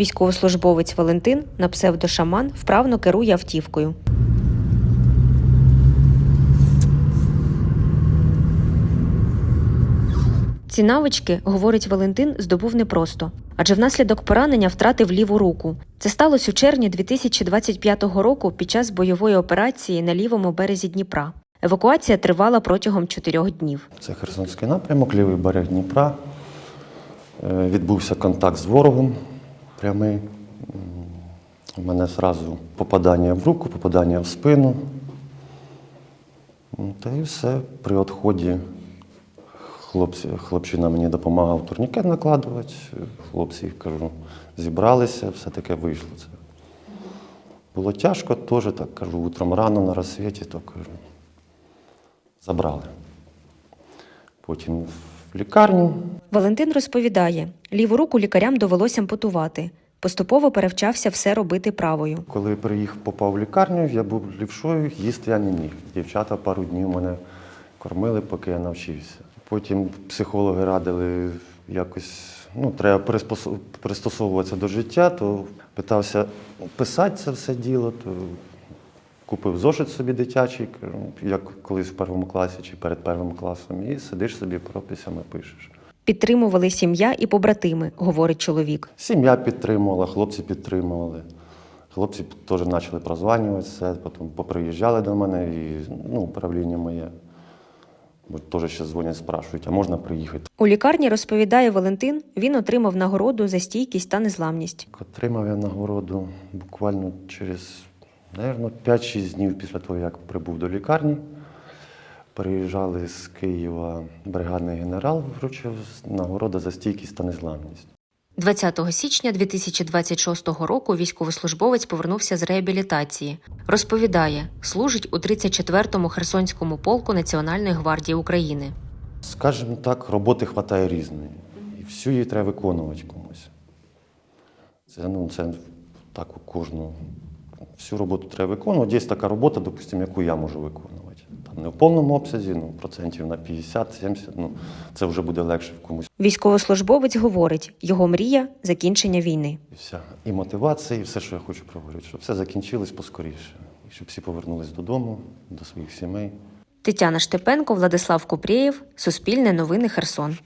Військовослужбовець Валентин на псевдошаман вправно керує автівкою. Ці навички, говорить Валентин, здобув непросто, адже внаслідок поранення втратив ліву руку. Це сталося у червні 2025 року під час бойової операції на лівому березі Дніпра. Евакуація тривала протягом чотирьох днів. Це Херсонський напрямок, лівий берег Дніпра. Е, Відбувся контакт з ворогом прямий. У мене одразу попадання в руку, попадання в спину. Та і все. При відході хлопчина мені допомагав турнікет накладувати. Хлопці, кажу, зібралися, все таке вийшло. Це. Було тяжко, теж так кажу, утром рано на розсвіті, то кажу, забрали. Потім в лікарню. Валентин розповідає, ліву руку лікарям довелося ампутувати. Поступово перевчався все робити правою. Коли приїхав, попав в лікарню, я був лівшою, їсти я не міг. Дівчата пару днів мене кормили, поки я навчився. Потім психологи радили якось, ну, треба пристосовуватися до життя, то питався писати це все діло, то купив зошит собі дитячий, як колись в першому класі чи перед першим класом, і сидиш собі прописями пишеш. Підтримували сім'я і побратими, говорить чоловік. Сім'я підтримувала, хлопці підтримували. Хлопці теж почали прозванювати все, потім поприїжджали до мене і ну, управління моє. Бо теж ще дзвонять, спрашують, а можна приїхати? У лікарні розповідає Валентин, він отримав нагороду за стійкість та незламність. Отримав я нагороду буквально через, мабуть, 5-6 днів після того, як прибув до лікарні. Приїжджали з Києва бригадний генерал, вручив нагороду за стійкість та незламність. 20 січня 2026 року військовослужбовець повернувся з реабілітації. Розповідає, служить у 34-му Херсонському полку Національної гвардії України. Скажімо так, роботи вистачає різної. І всю її треба виконувати комусь. Це, ну, це так у кожного. Всю роботу треба виконувати. Є така робота, допустимо, яку я можу виконувати. Там не в повному обсязі, ну, процентів на 50-70, ну, це вже буде легше в комусь. Військовослужбовець говорить, його мрія закінчення війни. І вся і мотивація, і все, що я хочу проговорити, щоб все закінчилось поскоріше. І щоб всі повернулись додому, до своїх сімей. Тетяна Штепенко, Владислав Купрієв, Суспільне новини Херсон.